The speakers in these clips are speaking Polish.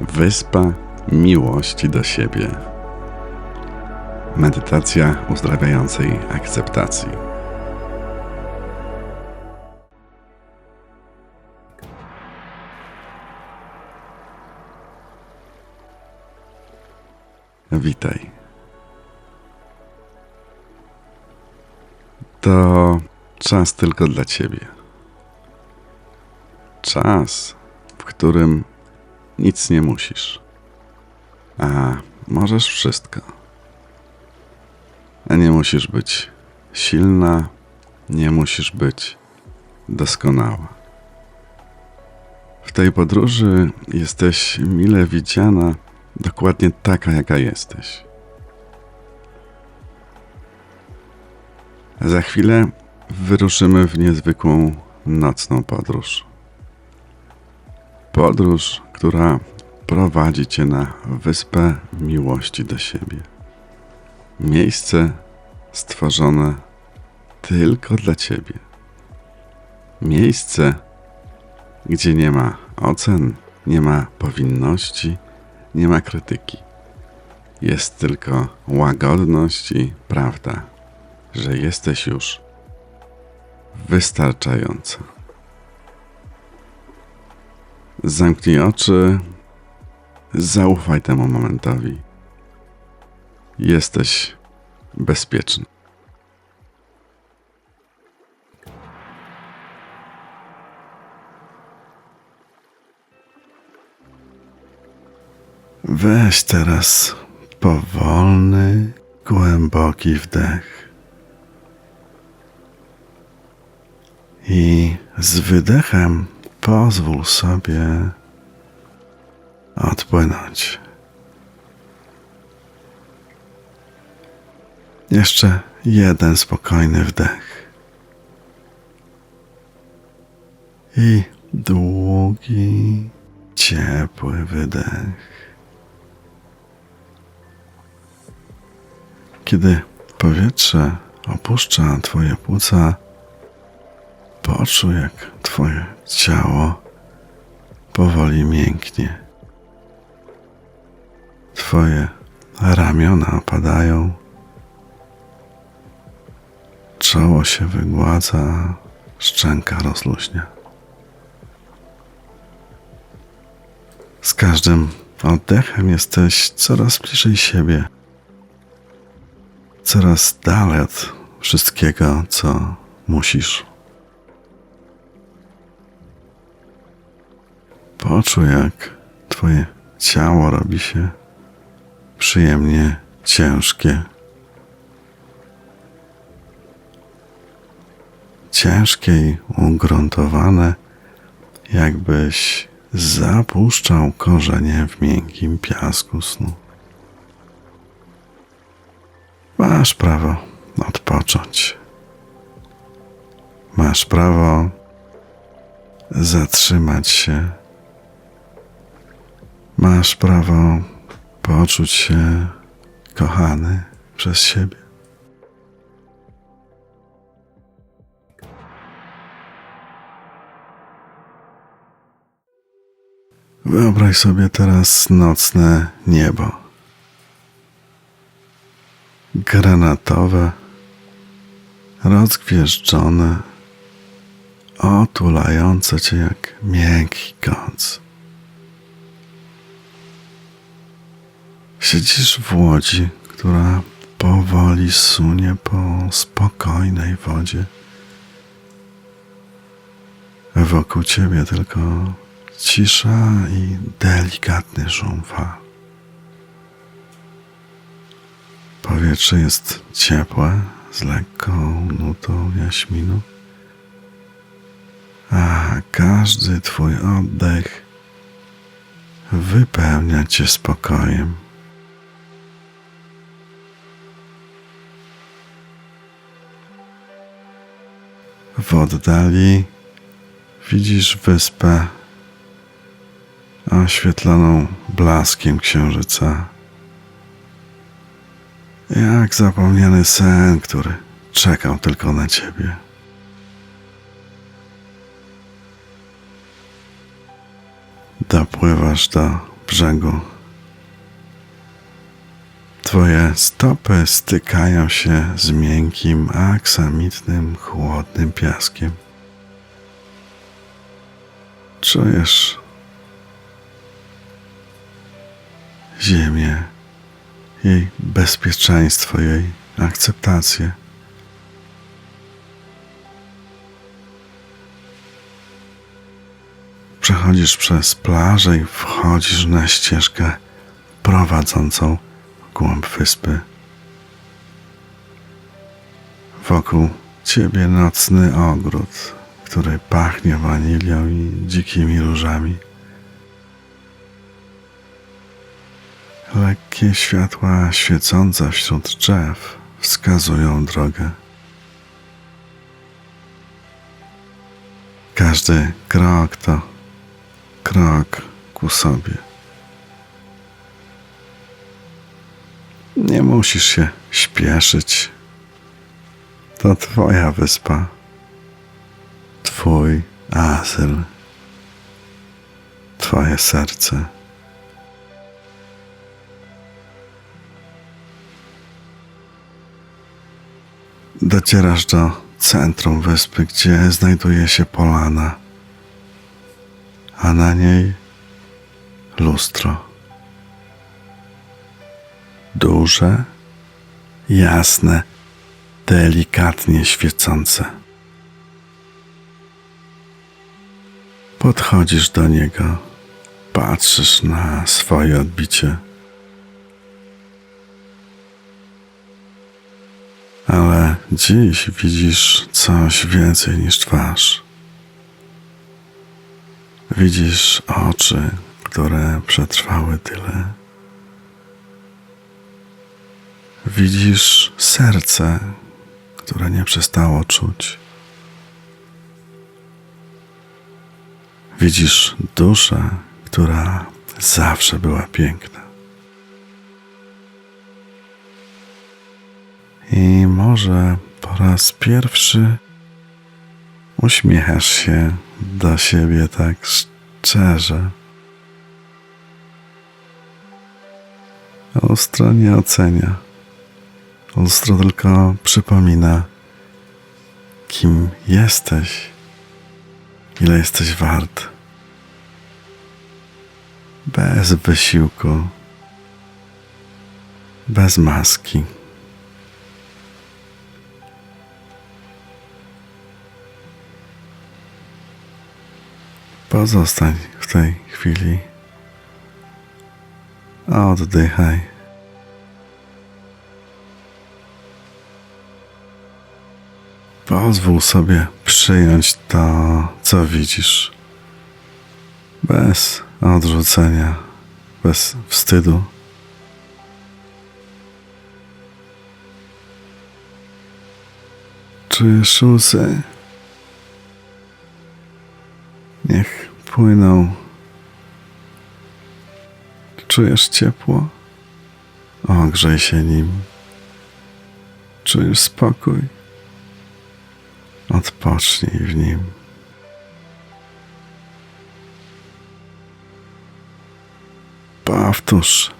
Wyspa miłości do siebie. Medytacja uzdrawiającej akceptacji. Witaj. To czas tylko dla ciebie. Czas, w którym nic nie musisz. A możesz wszystko. A nie musisz być silna, nie musisz być doskonała. W tej podróży jesteś mile widziana, dokładnie taka, jaka jesteś. Za chwilę wyruszymy w niezwykłą nocną podróż. Podróż, która prowadzi cię na wyspę miłości do siebie. Miejsce stworzone tylko dla ciebie. Miejsce, gdzie nie ma ocen, nie ma powinności, nie ma krytyki. Jest tylko łagodność i prawda, że jesteś już wystarczająca. Zamknij oczy, zaufaj temu momentowi. Jesteś bezpieczny. Weź teraz powolny, głęboki wdech. I z wydechem pozwól sobie odpłynąć. Jeszcze jeden spokojny wdech. I długi, ciepły wydech. Kiedy powietrze opuszcza Twoje płuca, poczuj, jak Twoje ciało powoli mięknie. Twoje ramiona opadają, czoło się wygładza, szczęka rozluźnia. Z każdym oddechem jesteś coraz bliżej siebie, coraz dalej od wszystkiego, co musisz. Poczuj, jak Twoje ciało robi się przyjemnie ciężkie. Ciężkie i ugruntowane, jakbyś zapuszczał korzenie w miękkim piasku snu. Masz prawo odpocząć. Masz prawo zatrzymać się. Masz prawo poczuć się kochany przez siebie. Wyobraź sobie teraz nocne niebo. Granatowe, rozgwieżdżone, otulające cię jak miękki koc. Siedzisz w łodzi, która powoli sunie po spokojnej wodzie. Wokół ciebie tylko cisza i delikatny szum. Powietrze jest ciepłe, z lekką nutą jaśminu, a każdy twój oddech wypełnia cię spokojem. W oddali widzisz wyspę oświetloną blaskiem księżyca. Jak zapomniany sen, który czekał tylko na ciebie. Dopływasz do brzegu. Twoje stopy stykają się z miękkim, aksamitnym, chłodnym piaskiem. Czujesz ziemię, jej bezpieczeństwo, jej akceptację. Przechodzisz przez plażę i wchodzisz na ścieżkę prowadzącą głąb wyspy. Wokół ciebie nocny ogród, który pachnie wanilią i dzikimi różami. Lekkie światła świecące wśród drzew wskazują drogę. Każdy krok to krok ku sobie. Nie musisz się śpieszyć. To Twoja wyspa, Twój azyl, Twoje serce. Docierasz do centrum wyspy, gdzie znajduje się polana, a na niej lustro. Duże, jasne, delikatnie świecące. Podchodzisz do niego, patrzysz na swoje odbicie. Ale dziś widzisz coś więcej niż twarz. Widzisz oczy, które przetrwały tyle. Widzisz serce, które nie przestało czuć. Widzisz duszę, która zawsze była piękna. I może po raz pierwszy uśmiechasz się do siebie tak szczerze. Lustro nie ocenia. Lustro tylko przypomina, kim jesteś, ile jesteś wart. Bez wysiłku, bez maski. Pozostań w tej chwili. Oddychaj. Pozwól sobie przyjąć to, co widzisz. Bez odrzucenia, bez wstydu. Czujesz łzy? Niech płyną. Czujesz ciepło? Ogrzej się nim. Czujesz spokój? Odpocznij w nim. Powtórz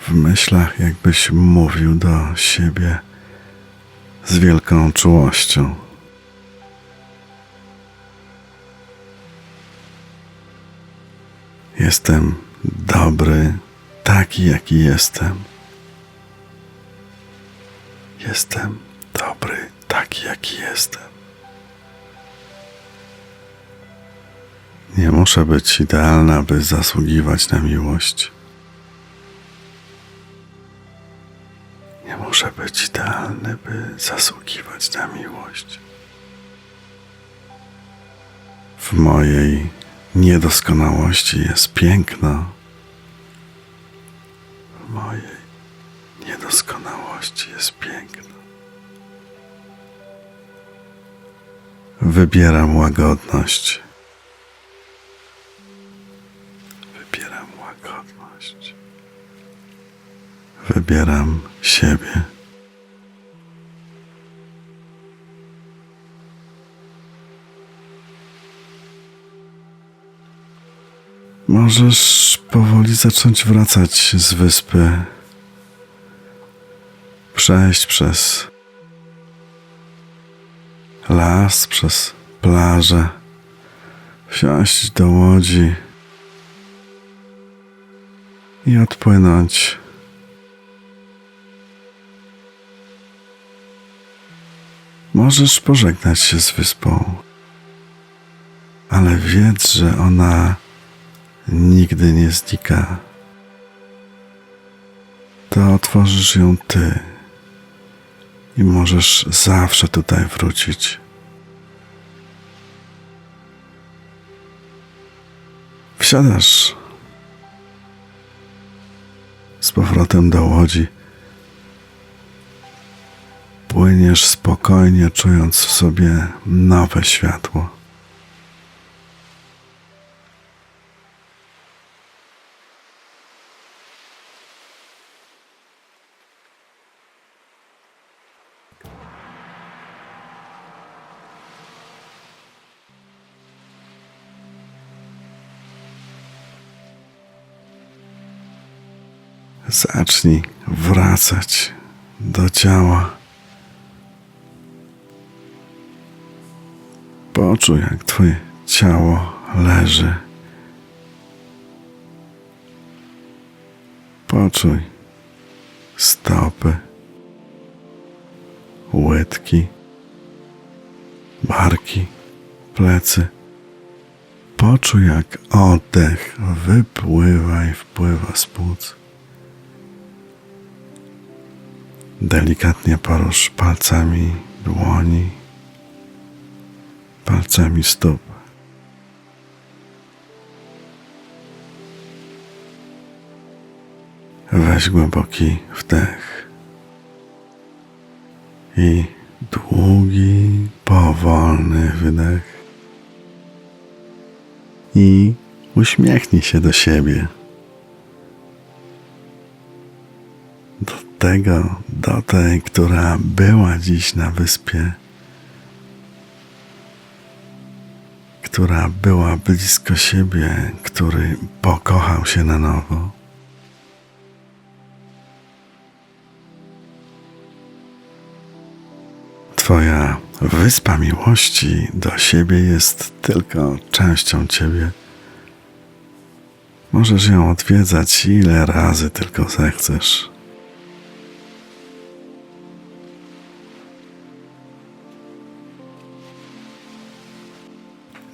w myślach, jakbyś mówił do siebie z wielką czułością. Jestem dobry, taki jaki jestem. Jestem dobry, taki jaki jestem. Nie muszę być idealna, by zasługiwać na miłość. Nie muszę być idealny, by zasługiwać na miłość. W mojej niedoskonałości jest piękno. W mojej niedoskonałości jest piękno. Wybieram łagodność. Wybieram siebie. Możesz powoli zacząć wracać z wyspy. Przejść przez las, przez plażę, wsiąść do łodzi i odpłynąć. Możesz pożegnać się z wyspą, ale wiedz, że ona nigdy nie znika. To otworzysz ją ty i możesz zawsze tutaj wrócić. Wsiadasz z powrotem do łodzi. Płyniesz spokojnie, czując w sobie nowe światło. Zacznij wracać do ciała. Poczuj, jak Twoje ciało leży. Poczuj stopy, łydki, barki, plecy. Poczuj, jak oddech wypływa i wpływa z płuc. Delikatnie porusz palcami dłoni, palcami stóp. Weź głęboki wdech i długi, powolny wydech. I uśmiechnij się do siebie. do tego, do tej, która była dziś na wyspie, która była blisko siebie, który pokochał się na nowo. Twoja wyspa miłości do siebie jest tylko częścią ciebie. Możesz ją odwiedzać ile razy tylko zechcesz.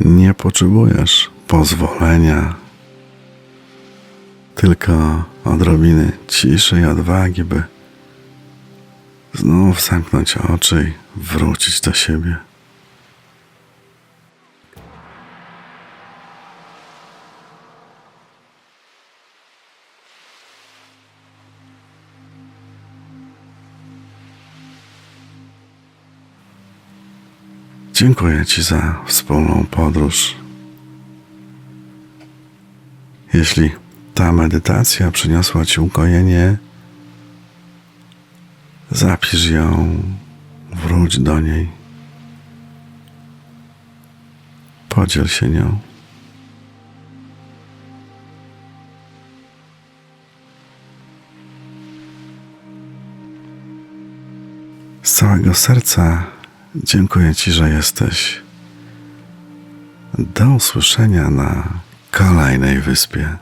Nie potrzebujesz pozwolenia, tylko odrobiny ciszy i odwagi, by znów zamknąć oczy i wrócić do siebie. Dziękuję Ci za wspólną podróż. Jeśli ta medytacja przyniosła Ci ukojenie, zapisz ją, wróć do niej, podziel się nią. Z całego serca Dziękuję Ci, że jesteś. Do usłyszenia na kolejnej wyspie.